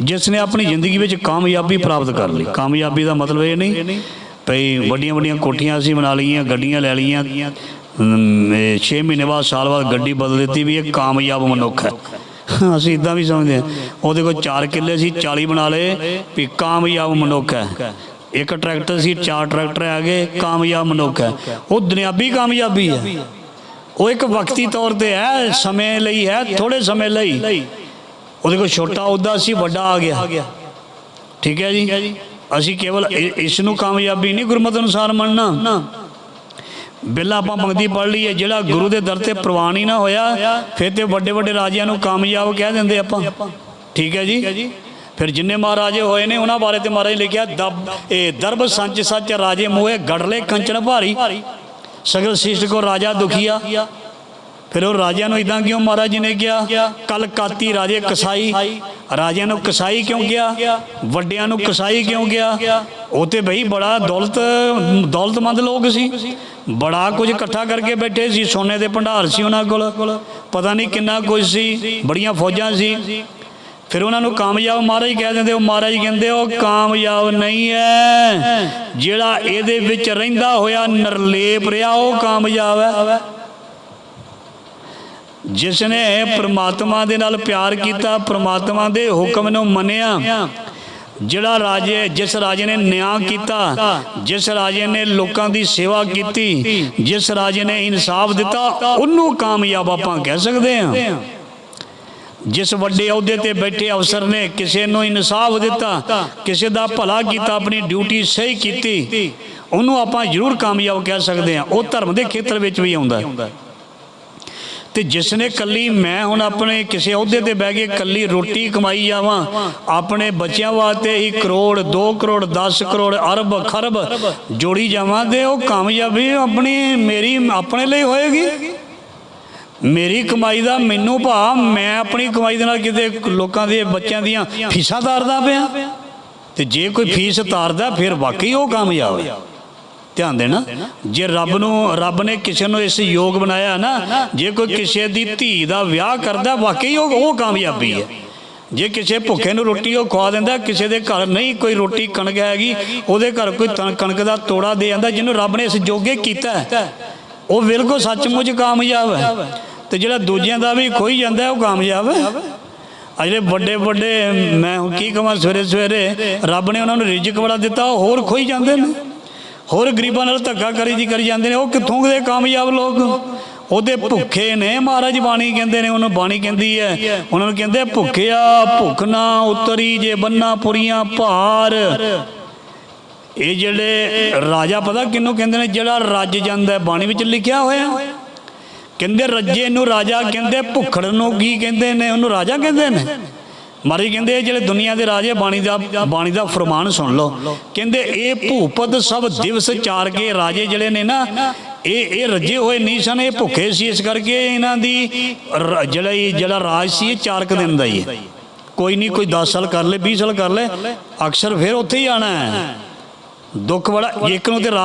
ਜਿਸ ਨੇ ਆਪਣੀ ਜ਼ਿੰਦਗੀ ਵਿੱਚ ਕਾਮਯਾਬੀ ਪ੍ਰਾਪਤ ਕਰ ਲਈ। ਕਾਮਯਾਬੀ ਦਾ ਮਤਲਬ ਇਹ ਨਹੀਂ ਭਈ ਵੱਡੀਆਂ ਵੱਡੀਆਂ ਕੋਠੀਆਂ ਅਸੀਂ ਬਣਾ ਲਈਆਂ, ਗੱਡੀਆਂ ਲੈ ਲਈਆਂ। 6 ਮਹੀਨੇ ਬਾਅਦ, ਸਾਲ ਬਾਅਦ ਗੱਡੀ ਬਦਲ ਦਿੱਤੀ ਵੀ ਇਹ ਕਾਮਯਾਬ ਮਨੁੱਖ ਹੈ। ਅਸੀਂ ਇਦਾਂ ਵੀ ਸਮਝਦੇ ਹਾਂ। ਉਹਦੇ ਕੋਲ 4 ਕਿੱਲੇ ਸੀ 40 ਬਣਾ ਲਏ ਵੀ ਕਾਮਯਾਬ ਮਨੁੱਖ ਹੈ। ਇੱਕ ਟਰੈਕਟਰ ਸੀ, ਚਾਰ ਟਰੈਕਟਰ ਆ ਗਏ, ਕਾਮਯਾਬ ਮਨੁੱਖ ਹੈ। ਉਹ ਦੁਨਿਆਵੀ ਕਾਮਯਾਬੀ ਹੈ। ਉਹ ਇੱਕ ਵਕਤੀ ਤੌਰ ਤੇ ਹੈ, ਸਮੇਂ ਲਈ ਹੈ ਥੋੜੇ ਸਮੇਂ ਲਈ। ਉਹਦੇ ਕੋਲ ਛੋਟਾ ਅਹੁਦਾ ਸੀ ਵੱਡਾ ਆ ਗਿਆ। ਠੀਕ ਹੈ ਜੀ? ਅਸੀਂ ਕੇਵਲ ਇਸ ਨੂੰ ਕਾਮਯਾਬੀ ਨਹੀਂ ਗੁਰਮਤਿ ਅਨੁਸਾਰ ਮੰਨਣਾ। ਬਿੱਲਾ ਆਪਾਂ ਮੰਗਦੀ ਪੜ ਲਈ ਹੈ ਜਿਹੜਾ ਗੁਰੂ ਦੇ ਦਰ ਤੇ ਪ੍ਰਵਾਨ ਹੀ ਨਾ ਹੋਇਆ ਫਿਰ ਤੇ ਵੱਡੇ ਵੱਡੇ ਰਾਜਿਆਂ ਨੂੰ ਕਾਮਯਾਬ ਕਹਿ ਦਿੰਦੇ ਆਪਾਂ। ਠੀਕ ਹੈ ਜੀ? ਫਿਰ ਜਿੰਨੇ ਮਹਾਰਾਜੇ ਹੋਏ ਨੇ ਉਹਨਾਂ ਬਾਰੇ ਤੇ ਮਹਾਰਾਜ ਲਿਖਿਆ ਦਬ ਇਹ ਦਰਬ ਸੰਚ ਸੱਚ ਰਾਜੇ ਮੋਏ ਗੜਲੇ ਕੰਚਨ ਭਾਰੀ। ਸਗਲ ਸਿਸ਼ਟ ਕੋ ਰਾਜਾ ਦੁਖੀਆ। ਫਿਰ ਉਹ ਰਾਜਿਆਂ ਨੂੰ ਇਦਾਂ ਕਿਉਂ ਮਹਾਰਾਜ ਜੀ ਨੇ ਕਿਹਾ? ਕਲਕਾਤੀ ਰਾਜੇ ਕਸਾਈ। ਰਾਜਿਆਂ ਨੂੰ ਕਸਾਈ ਕਿਉਂ ਕਿਹਾ? ਵੱਡਿਆਂ ਨੂੰ ਕਸਾਈ ਕਿਉਂ ਕਿਹਾ? ਉਹ ਤੇ ਬਈ ਬੜਾ ਦੌਲਤ, ਦੌਲਤਮੰਦ ਲੋਕ ਸੀ। ਬੜਾ ਕੁਝ ਇਕੱਠਾ ਕਰਕੇ ਬੈਠੇ ਸੀ, ਸੋਨੇ ਦੇ ਭੰਡਾਰ ਸੀ ਉਹਨਾਂ ਕੋਲ। ਪਤਾ ਨਹੀਂ ਕਿੰਨਾ ਕੁਝ ਸੀ, ਬੜੀਆਂ ਫੌਜਾਂ ਸੀ। ਫਿਰ ਉਹਨਾਂ ਨੂੰ ਕਾਮਯਾਬ ਮਹਾਰਾਜ ਕਹਿ ਦਿੰਦੇ, ਉਹ ਮਹਾਰਾਜ ਕਹਿੰਦੇ, ਉਹ ਕਾਮਯਾਬ ਨਹੀਂ ਹੈ ਜਿਹੜਾ ਇਹਦੇ ਵਿੱਚ ਰਹਿੰਦਾ ਹੋਇਆ, ਨਿਰਲੇਪ ਰਿਹਾ, ਉਹ ਕਾਮਯਾਬ ਹੈ ਜਿਸ ਨੇ ਪ੍ਰਮਾਤਮਾ ਦੇ ਨਾਲ ਪਿਆਰ ਕੀਤਾ, ਪ੍ਰਮਾਤਮਾ ਦੇ ਹੁਕਮ ਨੂੰ ਮੰਨਿਆ, ਜਿਹੜਾ ਰਾਜੇ, ਜਿਸ ਰਾਜੇ ਨੇ ਨਿਆਂ ਕੀਤਾ, ਜਿਸ ਰਾਜੇ ਨੇ ਲੋਕਾਂ ਦੀ ਸੇਵਾ ਕੀਤੀ, ਜਿਸ ਰਾਜੇ ਨੇ ਇਨਸਾਫ ਦਿੱਤਾ, ਉਹਨੂੰ ਕਾਮਯਾਬ ਆਪਾਂ ਕਹਿ ਸਕਦੇ ਹਾਂ। ਜਿਸ ਵੱਡੇ ਅਹੁਦੇ ਤੇ ਬੈਠੇ ਅਫਸਰ ਨੇ ਕਿਸੇ ਨੂੰ ਇਨਸਾਫ ਦਿੱਤਾ, ਕਿਸੇ ਦਾ ਭਲਾ ਕੀਤਾ, ਆਪਣੀ ਡਿਊਟੀ ਸਹੀ ਕੀਤੀ, ਉਹਨੂੰ ਆਪਾਂ ਜ਼ਰੂਰ ਕਾਮਯਾਬ ਕਹਿ ਸਕਦੇ ਹਾਂ। ਉਹ ਧਰਮ ਦੇ ਖੇਤਰ ਵਿੱਚ ਵੀ ਆਉਂਦਾ ਹੈ। ਤੇ ਜਿਸ ਨੇ ਕੱਲੀ, ਮੈਂ ਹੁਣ ਆਪਣੇ ਕਿਸੇ ਅਹੁਦੇ ਤੇ ਬਹਿ ਕੇ ਕੱਲੀ ਰੋਟੀ ਕਮਾਈ ਜਾਵਾਂ, ਆਪਣੇ ਬੱਚਿਆਂ ਵਾਸਤੇ ਹੀ ਕਰੋੜ 2 ਕਰੋੜ 10 ਕਰੋੜ ਅਰਬ ਖਰਬ ਜੋੜੀ ਜਾਵਾਂ ਤੇ ਉਹ ਕਾਮਯਾਬੀ ਆਪਣੀ ਮੇਰੀ, ਆਪਣੇ ਲਈ ਹੋਏਗੀ? ਮੇਰੀ ਕਮਾਈ ਦਾ ਮੈਨੂੰ ਭਾ ਮੈਂ ਆਪਣੀ ਕਮਾਈ ਦੇ ਨਾਲ ਕਿਤੇ ਲੋਕਾਂ ਦੇ ਬੱਚਿਆਂ ਦੀਆਂ ਫੀਸਾਂ ਤਾਰਦਾ ਪਿਆ। ਤੇ ਜੇ ਕੋਈ ਫੀਸ ਤਾਰਦਾ, ਫਿਰ ਵਾਕਈ ਉਹ ਕਾਮਯਾਬ ਹੈ ਧਿਆਨ ਦੇਣਾ। ਜੇ ਰੱਬ ਨੂੰ ਰੱਬ ਨੇ ਕਿਸੇ ਨੂੰ ਇਸ ਯੋਗ ਬਣਾਇਆ ਨਾ, ਜੇ ਕੋਈ ਕਿਸੇ ਦੀ ਧੀ ਦਾ ਵਿਆਹ ਕਰਦਾ, ਵਾਕਈ ਉਹ ਉਹ ਕਾਮਯਾਬੀ ਹੈ। ਜੇ ਕਿਸੇ ਭੁੱਖੇ ਨੂੰ ਰੋਟੀ ਉਹ ਖਵਾ ਦਿੰਦਾ, ਕਿਸੇ ਦੇ ਘਰ ਨਹੀਂ ਕੋਈ ਰੋਟੀ ਕਣਕ ਹੈਗੀ, ਉਹਦੇ ਘਰ ਕੋਈ ਤਣ- ਕਣਕ ਦਾ ਤੋੜਾ ਦੇ ਜਾਂਦਾ ਜਿਹਨੂੰ ਰੱਬ ਨੇ ਇਸ ਜੋਗੇ ਕੀਤਾ ਉਹ ਬਿਲਕੁਲ ਸੱਚਮੁੱਚ ਕਾਮਯਾਬ ਹੈ। ਤੇ ਜਿਹੜਾ ਦੂਜਿਆਂ ਦਾ ਵੀ ਖੋਈ ਜਾਂਦਾ ਉਹ ਕਾਮਯਾਬ ਹੈ। ਆ ਵੱਡੇ ਵੱਡੇ ਮੈਂ ਹੁਣ ਕੀ ਕਹਾਂ ਸਵੇਰੇ ਸਵੇਰੇ ਰੱਬ ਨੇ ਉਹਨਾਂ ਨੂੰ ਰਿਜ਼ਕ ਬੜਾ ਦਿੱਤਾ ਉਹ ਹੋਰ ਖੋਈ ਜਾਂਦੇ ਨੇ। ਹੋਰ ਗਰੀਬਾਂ ਨਾਲ ਧੱਕਾ ਕਰੀ ਜੀ ਕਰੀ ਜਾਂਦੇ ਨੇ, ਉਹ ਕਿੱਥੋਂ ਦੇ ਕਾਮਯਾਬ ਲੋਕ? ਉਹਦੇ ਭੁੱਖੇ ਨੇ ਮਹਾਰਾਜ ਬਾਣੀ ਕਹਿੰਦੇ ਨੇ, ਉਹਨੂੰ ਬਾਣੀ ਕਹਿੰਦੀ ਹੈ। ਉਹਨਾਂ ਨੂੰ ਕਹਿੰਦੇ ਭੁੱਖਿਆ ਭੁੱਖ ਨਾ ਉਤਰੀ ਜੇ ਬੰਨਾ ਪੁਰੀਆਂ ਭਾਰ। ਇਹ ਜਿਹੜੇ ਰਾਜਾ ਪਤਾ ਕਿਹਨੂੰ ਕਹਿੰਦੇ ਨੇ? ਜਿਹੜਾ ਰੱਜ ਜਾਂਦਾ ਬਾਣੀ ਵਿੱਚ ਲਿਖਿਆ ਹੋਇਆ। ਕਹਿੰਦੇ, ਰੱਜੇ ਨੂੰ ਰਾਜਾ ਕਹਿੰਦੇ, ਭੁੱਖੜ ਨੂੰ ਕੀ ਕਹਿੰਦੇ ਨੇ? ਉਹਨੂੰ ਰਾਜਾ ਕਹਿੰਦੇ ਨੇ। ਮਾਰੀ ਕਹਿੰਦੇ, ਜਿਹੜੇ ਦੁਨੀਆ ਦੇ ਰਾਜੇ ਬਾਣੀ ਦਾ ਬਾਣੀ ਦਾ ਫਰਮਾਨ ਸੁਣ ਲਓ। ਕਹਿੰਦੇ, ਇਹ ਭੂਪਤ ਸਭ ਦਿਵਸ ਚਾਰ ਕੇ ਰਾਜੇ ਜਿਹੜੇ ਨੇ ਨਾ, ਇਹ ਇਹ ਰੱਜੇ ਹੋਏ ਨਹੀਂ ਸਨ, ਇਹ ਭੁੱਖੇ ਸੀ। ਇਸ ਕਰਕੇ ਇਹਨਾਂ ਦੀ ਜਿਹੜਾ ਜਿਹੜਾ ਰਾਜ ਸੀ, ਇਹ ਚਾਰ ਦਿਨ ਦਾ ਹੀ ਹੈ। ਕੋਈ ਨਹੀਂ, ਕੋਈ 10 ਸਾਲ ਕਰ ਲੇ 20 ਸਾਲ ਕਰ ਲੇ, ਅਕਸਰ ਫਿਰ ਉੱਥੇ ਹੀ ਆਣਾ ਹੈ। ਦੁੱਖ ਬੜਾ ਇੱਕ ਨੂੰ ਤੇ ਰਾਜ